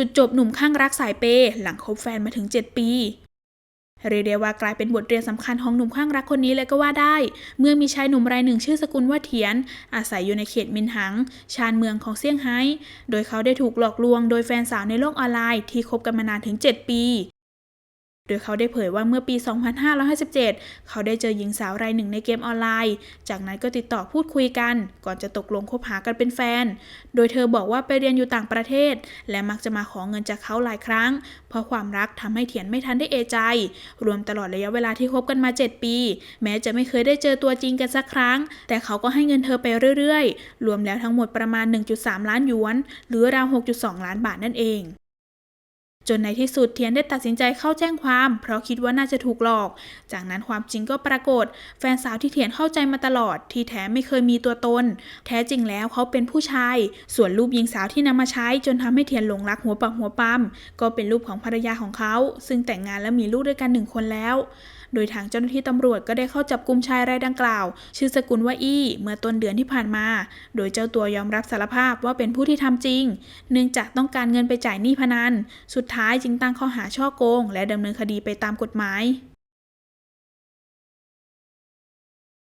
จุดจบหนุ่มข้างรักสายเปย์หลังคบแฟนมาถึง 7 ปี เรียกได้ว่ากลายเป็นบทเรียนสำคัญของหนุ่มข้างรักคนนี้เลยก็ว่าได้ เมื่อมีชายหนุ่มรายหนึ่งชื่อสกุลว่าเทียน อาศัยอยู่ในเขตมินหัง ชานเมืองของเซี่ยงไฮ้ โดยเขาได้ถูกหลอกลวงโดยแฟนสาวในโลกออนไลน์ที่คบกันมานานถึง 7 ปี โดยเขาได้เผยว่าเมื่อปี 2557 เขาได้เจอหญิงสาวรายหนึ่งในเกมออนไลน์ จากนั้นก็ติดต่อพูดคุยกัน ก่อนจะตกลงคบหากันเป็นแฟน โดยเธอบอกว่าไปเรียนอยู่ต่างประเทศ และมักจะมาขอเงินจากเขาหลายครั้ง เพราะความรักทำให้เถียนไม่ทันได้เอใจ รวมตลอดระยะเวลาที่คบกันมา 7 ปี แม้จะไม่เคยได้เจอตัวจริงกันสักครั้ง แต่เขาก็ให้เงินเธอไปเรื่อยๆ รวมแล้วทั้งหมดประมาณ 1.3 ล้านหยวน หรือราว 6.2 ล้านบาทนั่นเอง จนในที่สุดเทียนได้ตัดสินใจเข้าแจ้งความ เพราะคิดว่าน่าจะถูกหลอก จากนั้นความจริงก็ปรากฏ แฟนสาวที่เทียนเข้าใจมาตลอด ที่แท้ไม่เคยมีตัวตน แท้จริงแล้วเขาเป็นผู้ชาย ส่วนรูปหญิงสาวที่นำมาใช้ จนทำให้เทียนหลงรักหัวปักหัวปั๊มก็เป็นรูปของภรรยาของเขา ซึ่งแต่งงานและมีลูกด้วยกันหนึ่งคนแล้ว โดยทางเจ้าหน้าที่ตำรวจก็ได้เข้าจับกลุ่มชายรายดังกล่าว ชื่อสกุลว่าอี้ เมื่อต้นเดือนที่ผ่านมา โดยเจ้าตัวยอมรับสารภาพว่าเป็นผู้ที่ทำจริง เนื่องจากต้องการเงินไปจ่ายหนี้พนัน สุดทท้ายจึงตั้งข้อหาช่อโกง และดำเนินคดีไปตามกฎหมาย